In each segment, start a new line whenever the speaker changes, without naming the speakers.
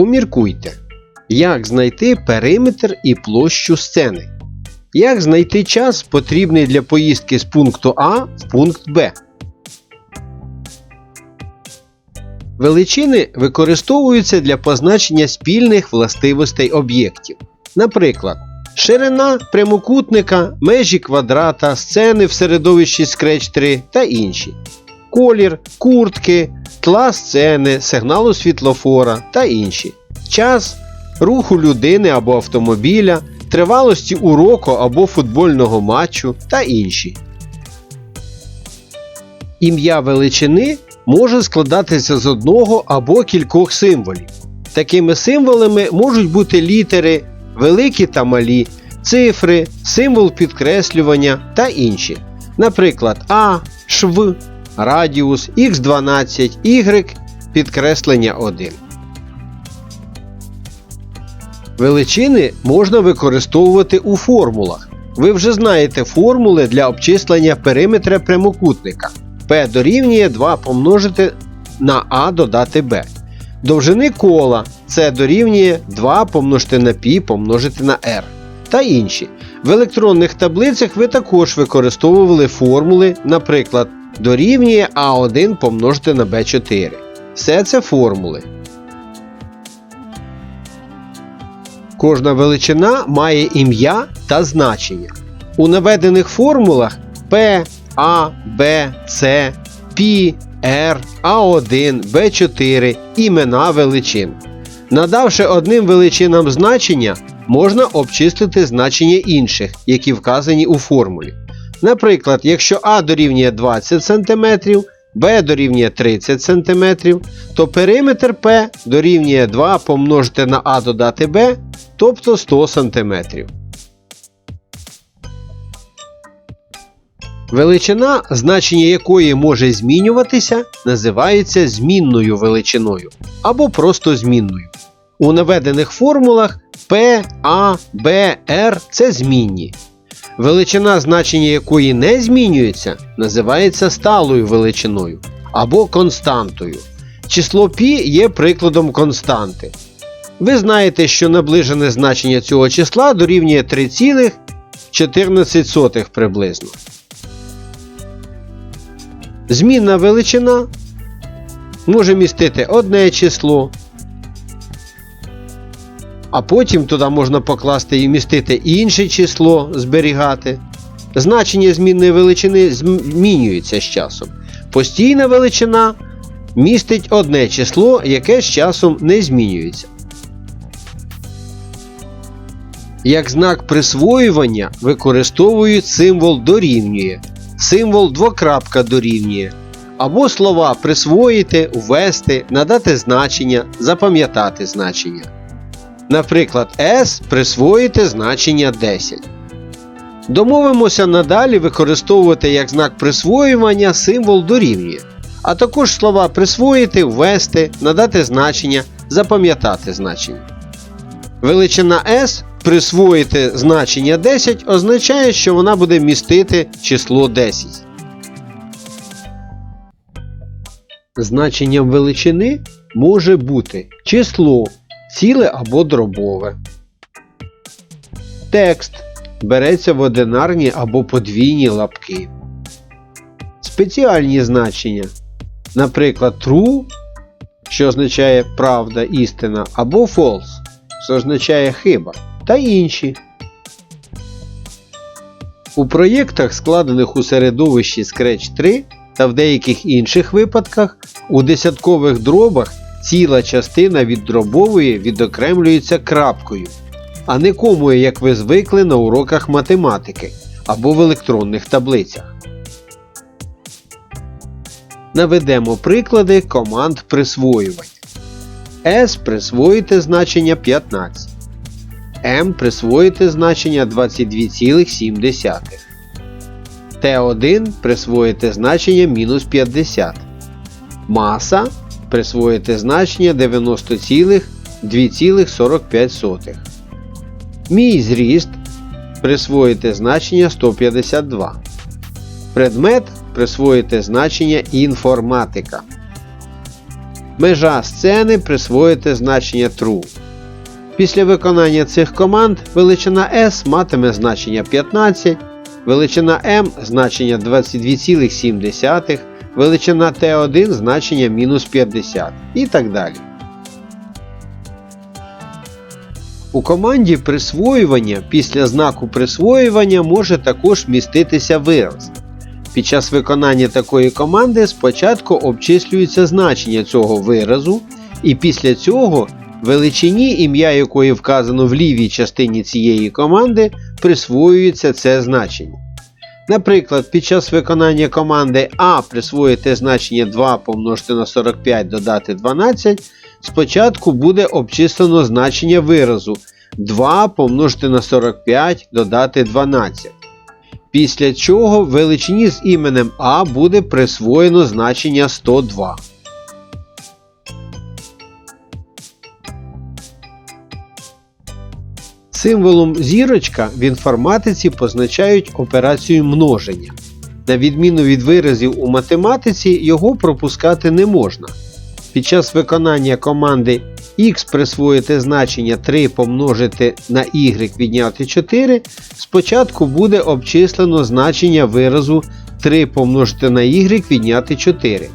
Поміркуйте, як знайти периметр і площу сцени. Як знайти час, потрібний для поїздки з пункту А в пункт Б. Величини використовуються для позначення спільних властивостей об'єктів. Наприклад, ширина прямокутника, межі квадрата, сцени в середовищі Scratch 3 та інші. Колір, куртки, тла сцени, сигналу світлофора та інші. Час руху людини або автомобіля, тривалості уроку або футбольного матчу та інші. Ім'я величини може складатися з одного або кількох символів. Такими символами можуть бути літери, великі та малі, цифри, символ підкреслювання та інші. Наприклад, А, шв, радіус, х12, y, підкреслення 1. Величини можна використовувати у формулах. Ви вже знаєте формули для обчислення периметра прямокутника. P дорівнює 2 помножити на А додати B. Довжини кола С дорівнює 2 помножити на π помножити на r та інші. В електронних таблицях ви також використовували формули, наприклад, дорівнює А1 помножити на Б4. Все це формули. Кожна величина має ім'я та значення. У наведених формулах P, A, B, C, P, R, A1, B4 імена величин. Надавши одним величинам значення, можна обчислити значення інших, які вказані у формулі. Наприклад, якщо А дорівнює 20 см, Б дорівнює 30 см, то периметр P дорівнює 2 помножити на А додати Б, тобто 100 см. Величина, значення якої може змінюватися, називається змінною величиною або просто змінною. У наведених формулах P, A, B, R це змінні. Величина, значення якої не змінюється, називається сталою величиною або константою. Число π є прикладом константи. Ви знаєте, що наближене значення цього числа дорівнює 3,14 приблизно. Змінна величина може містити одне число, а потім туди можна покласти і містити інше число, зберігати. Значення змінної величини змінюється з часом. Постійна величина містить одне число, яке з часом не змінюється. Як знак присвоювання використовують символ дорівнює, символ двокрапка дорівнює, або слова присвоїти, ввести, надати значення, запам'ятати значення. Наприклад, S присвоїти значення 10. Домовимося надалі використовувати як знак присвоювання символ дорівнює, а також слова присвоїти, ввести, надати значення, запам'ятати значення. Величина S присвоїти значення 10 означає, що вона буде містити число 10. Значенням величини може бути число, ціле або дробове. Текст береться в одинарні або подвійні лапки. Спеціальні значення. Наприклад, true, що означає правда, істина, або false, що означає хиба, та інші. У проєктах, складених у середовищі Scratch 3 та в деяких інших випадках, у десяткових дробах ціла частина від дробової відокремлюється крапкою, а не комою, як ви звикли на уроках математики або в електронних таблицях. Наведемо приклади команд присвоювання. S присвоїти значення 15. M присвоїти значення 22,7. T1 присвоїти значення мінус 50. Маса присвоїти значення 90,2,45. Мій зріст присвоїти значення 152. Предмет присвоїти значення інформатика. Межа сцени присвоїти значення true. Після виконання цих команд величина S матиме значення 15, величина m значення 22,7, величина T1 значення мінус 50 і так далі. У команді присвоювання після знаку присвоювання може також міститися вираз. Під час виконання такої команди спочатку обчислюється значення цього виразу, і після цього величині, ім'я якої вказано в лівій частині цієї команди, присвоюється це значення. Наприклад, під час виконання команди А присвоїти значення 2 помножити на 45 додати 12, спочатку буде обчислено значення виразу 2 помножити на 45 додати 12. Після чого величині з іменем А буде присвоєно значення 102. Символом зірочка в інформатиці позначають операцію множення. На відміну від виразів у математиці, його пропускати не можна. Під час виконання команди x присвоїти значення 3 помножити на y відняти 4, спочатку буде обчислено значення виразу 3 помножити на y відняти 4.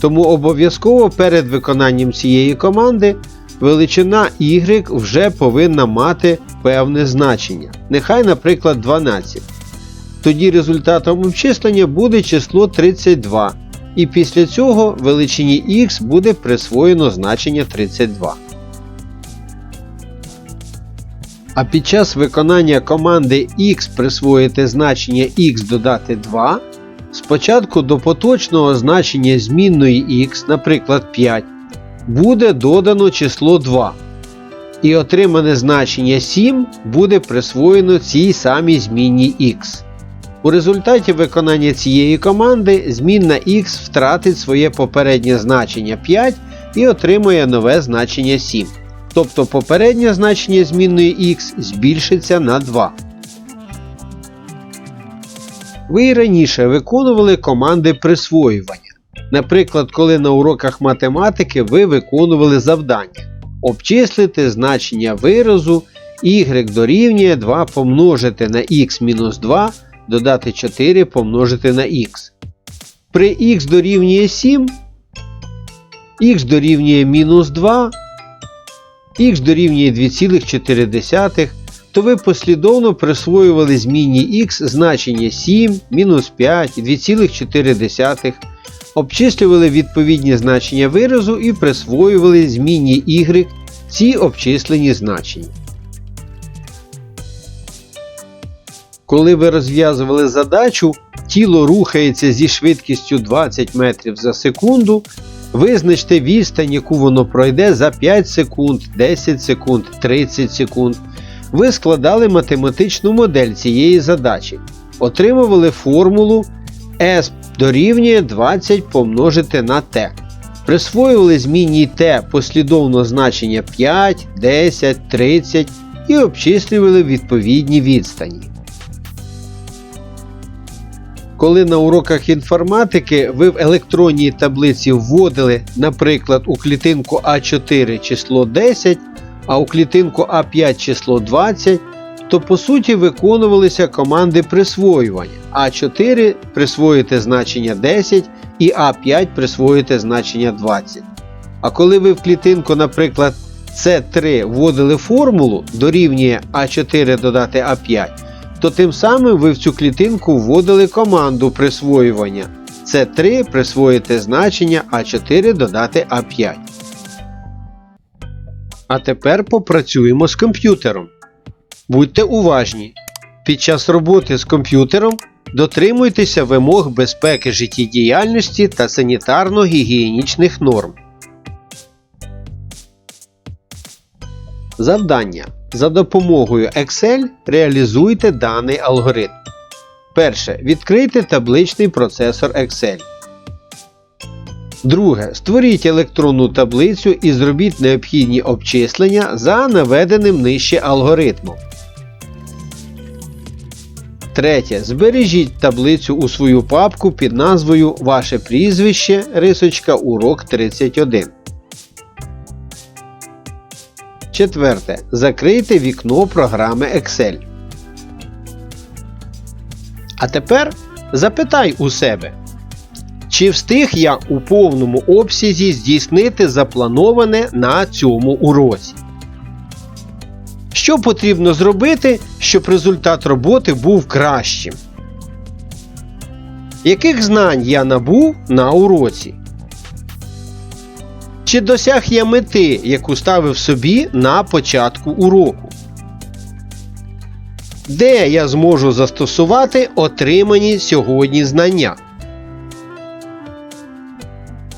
Тому обов'язково перед виконанням цієї команди величина y вже повинна мати певне значення. Нехай, наприклад, 12. Тоді результатом обчислення буде число 32. І після цього величині x буде присвоєно значення 32. А під час виконання команди x присвоїти значення x додати 2, спочатку до поточного значення змінної x, наприклад 5, буде додано число 2. І отримане значення 7 буде присвоєно цій самій змінній x. У результаті виконання цієї команди змінна x втратить своє попереднє значення 5 і отримує нове значення 7. Тобто попереднє значення змінної x збільшиться на 2. Ви і раніше виконували команди присвоювання. Наприклад, коли на уроках математики ви виконували завдання. Обчислити значення виразу y дорівнює 2 помножити на x-2 додати 4 помножити на х. При х дорівнює 7, х дорівнює мінус 2, х дорівнює 2,4, то ви послідовно присвоювали змінні х значення 7, мінус 5 2,4, обчислювали відповідні значення виразу і присвоювали змінні y ці обчислені значення. Коли ви розв'язували задачу, тіло рухається зі швидкістю 20 метрів за секунду. Визначте відстань, яку воно пройде за 5 секунд, 10 секунд, 30 секунд. Ви складали математичну модель цієї задачі. Отримували формулу S дорівнює 20 помножити на t. Присвоювали змінній t послідовно значення 5, 10, 30 і обчислювали відповідні відстані. Коли на уроках інформатики ви в електронній таблиці вводили, наприклад, у клітинку А4 число 10, а у клітинку А5 число 20, то по суті виконувалися команди присвоювання. А4 присвоїти значення 10 і А5 присвоїти значення 20. А коли ви в клітинку, наприклад, С3 вводили формулу дорівнює А4 додати А5 то тим самим ви в цю клітинку вводили команду присвоювання. Це 3 присвоїти значення А4 додати А5. А тепер попрацюємо з комп'ютером. Будьте уважні. Під час роботи з комп'ютером дотримуйтеся вимог безпеки життєдіяльності та санітарно-гігієнічних норм. Завдання. За допомогою Excel реалізуйте даний алгоритм. Перше. Відкрийте табличний процесор Excel. Друге. Створіть електронну таблицю і зробіть необхідні обчислення за наведеним нижче алгоритмом. Третє. Збережіть таблицю у свою папку під назвою Ваше прізвище рисочка урок 31. Четверте. Закрийте вікно програми Excel. А тепер запитай у себе. Чи встиг я у повному обсязі здійснити заплановане на цьому уроці? Що потрібно зробити, щоб результат роботи був кращим? Яких знань я набув на уроці? Чи досяг я мети, яку ставив собі на початку уроку? Де я зможу застосувати отримані сьогодні знання?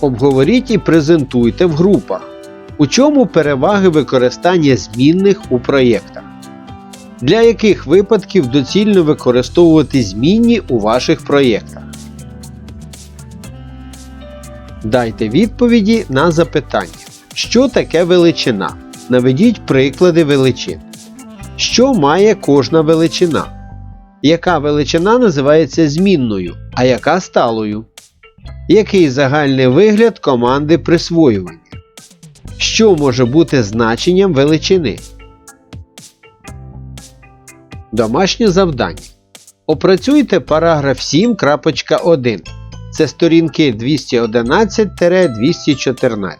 Обговоріть і презентуйте в групах. У чому переваги використання змінних у проєктах? Для яких випадків доцільно використовувати змінні у ваших проєктах? Дайте відповіді на запитання. Що таке величина? Наведіть приклади величин. Що має кожна величина? Яка величина називається змінною, а яка сталою? Який загальний вигляд команди присвоювання? Що може бути значенням величини? Домашнє завдання. Опрацюйте параграф 7.1. Це сторінки 211-214.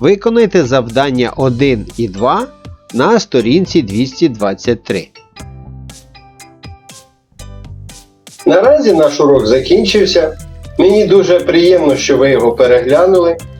Виконайте завдання 1 і 2 на сторінці 223.
Наразі наш урок закінчився. Мені дуже приємно, що ви його переглянули.